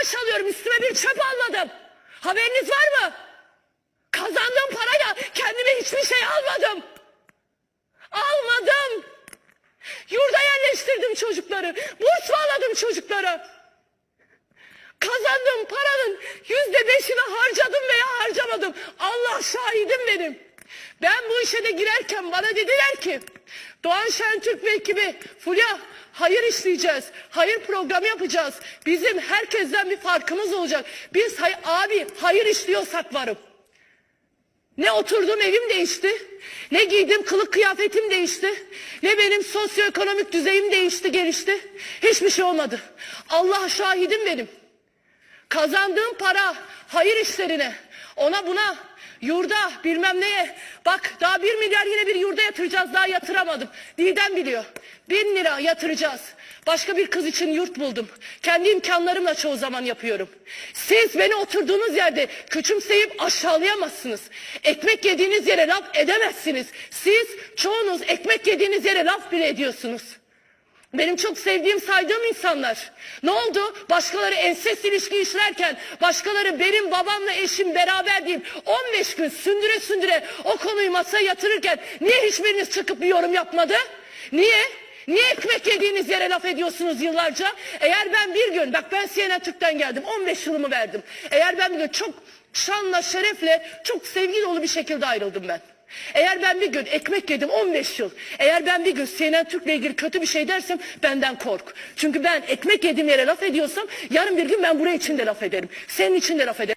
maaş alıyorum. Üstüme bir çöp almadım. Haberiniz var mı? Kazandığım parayla kendime hiçbir şey almadım. Almadım. Yurda yerleştirdim çocukları. Burs bağladım çocuklara. Kazandığım paranın yüzde beşini harcadım veya harcamadım. Allah şahidim benim. Ben bu işe de girerken bana dediler ki Doğan Şentürk ve ekibi Fulya hayır işleyeceğiz. Hayır programı yapacağız. Bizim herkesten bir farkımız olacak. Biz hay abi hayır işliyorsak varım. Ne oturduğum evim değişti, ne giydiğim kılık kıyafetim değişti, ne benim sosyoekonomik düzeyim değişti, gelişti. Hiçbir şey olmadı. Allah şahidim benim. Kazandığım para hayır işlerine, ona buna, yurda bilmem neye. Bak daha bir milyar yine bir yurda yatıracağız daha yatıramadım. Didem biliyor. Bin lira yatıracağız. Başka bir kız için yurt buldum. Kendi imkanlarımla çoğu zaman yapıyorum. Siz beni oturduğunuz yerde küçümseyip aşağılayamazsınız. Ekmek yediğiniz yere laf edemezsiniz. Siz çoğunuz ekmek yediğiniz yere laf bile ediyorsunuz. Benim çok sevdiğim, saydığım insanlar. Ne oldu? Başkaları ensest ilişki işlerken, başkaları benim babamla eşim beraber deyip 15 gün sündüre sündüre o konuyu masaya yatırırken niye hiçbiriniz çıkıp bir yorum yapmadı? Niye? Niye ekmek yediğiniz yere laf ediyorsunuz yıllarca? Eğer ben bir gün, bak ben CNN Türk'ten geldim, 15 yılımı verdim. Eğer ben bir gün çok şanla, şerefle, çok sevgi dolu bir şekilde ayrıldım ben. Eğer ben bir gün ekmek yedim 15 yıl. Eğer ben bir gün CNN Türk'le ilgili kötü bir şey dersem benden kork. Çünkü ben ekmek yediğim yere laf ediyorsam yarın bir gün ben buraya için de laf ederim. Senin için de laf ederim.